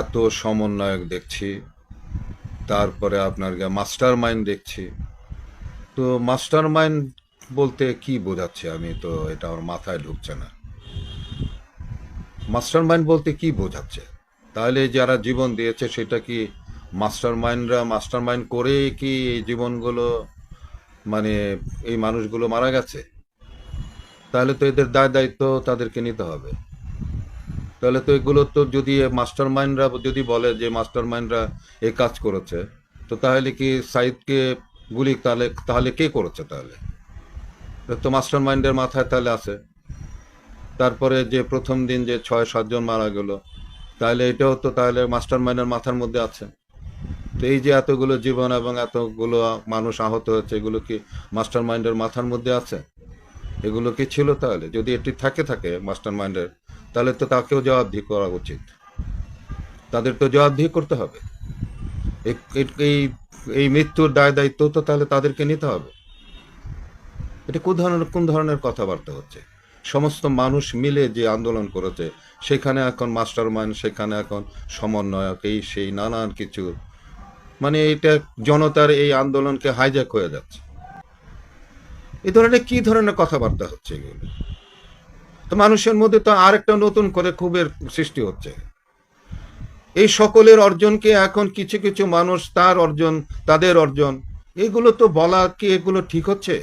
এত সমন্বয়ক দেখছি, তারপরে আপনার মাস্টার মাইন্ড দেখছি। তো মাস্টার মাইন্ড বলতে কি বোঝাচ্ছে আমি তো এটা আমার মাথায় ঢুকছে না। মাস্টার মাইন্ড বলতে কি বোঝাচ্ছে? তাহলে যারা জীবন দিয়েছে সেটা কি মাস্টার মাইন্ডরা মাস্টার মাইন্ড করে কি এই জীবনগুলো মানে এই মানুষগুলো মারা গেছে? তাহলে তো এদের দায় দায়িত্ব তাদেরকে নিতে হবে। তাহলে তো এগুলো তো যদি মাস্টার মাইন্ডরা যদি বলে যে মাস্টার মাইন্ডরা এ কাজ করেছে, তো তাহলে কি সাইদকে গুলি তাহলে তাহলে কে করেছে তাহলে? তো মাস্টার মাইন্ডের মাথায় তাহলে আছে। তারপরে যে প্রথম দিন যে ছয় সাতজন মারা গেল, তাহলে এটাও তো তাহলে মাস্টার মাইন্ডের মাথার মধ্যে আছে। তো এই যে এতগুলো জীবন এবং এতগুলো মানুষ আহত হয়েছে, এগুলো কি মাস্টার মাইন্ডের মাথার মধ্যে আছে? এগুলো কি ছিল তাহলে? যদি এটি থাকে থাকে মাস্টার মাইন্ডের তাহলে তো তাকেও জবাবদিহি করা উচিত। তাদের তো জবাবদিহি করতে হবে। এ- এ- এই এই মৃত্যুর দায় দায়িত্ব তো তাহলে তাদেরকে নিতে হবে। এটা কোন ধরনের কোন ধরনের কথাবার্তা হচ্ছে? সমস্ত মানুষ মিলে যে আন্দোলন করেছে, সেখানে এখন মাস্টার মাইন্ড সেখানে এখন সমন্বয়ক, এই সেই নানান কিছু। মানে এটা জনতার এই আন্দোলনকে হাইজ্যাক হয়ে যাচ্ছে। এই ধরনের কি ধরনের কথাবার্তা হচ্ছে এগুলো? তো মানুষের মধ্যে তো আরেকটা নতুন করে ক্ষোভের সৃষ্টি হচ্ছে। এই সকলের অর্জনকে এখন কিছু কিছু মানুষ তার অর্জন, তাদের অর্জন, এগুলো তো বলা কি এগুলো ঠিক হচ্ছে?